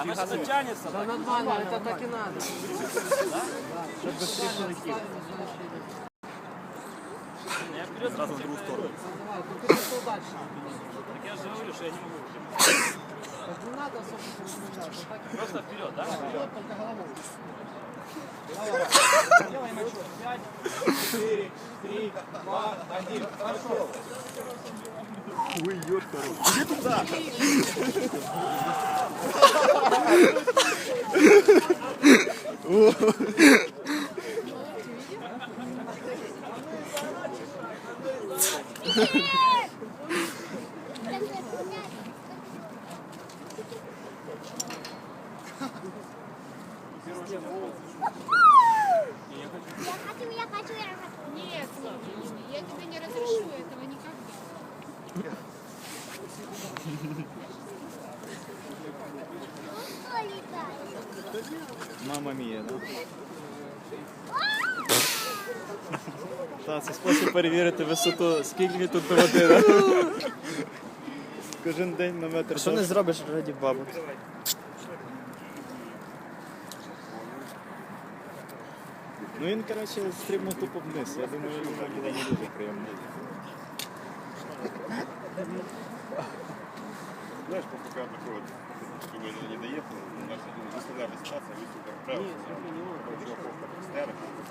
она что тянется. Да нормально, это так и надо. Я вперед сразу в другую сторону. Давай. Так я же говорю, что я не могу. Так не надо особо Просто вперед, да? вперед, только головой. Делаем отчет. Пять. Я хочу, я хочу, я хочу. Нет, Сонечка, я тебе не разрешу этого никогда. Мама мія, да? Та, це спосіб перевірити висоту, скільки тут до Кожен день на метр. Що не зробиш раді бабок? Ну він, коротше, стрибнув тупо вниз. Я думаю, йому буде не дуже приємно. Знаешь, вот пока не остаться, вы супер. Чуваков, как стерли.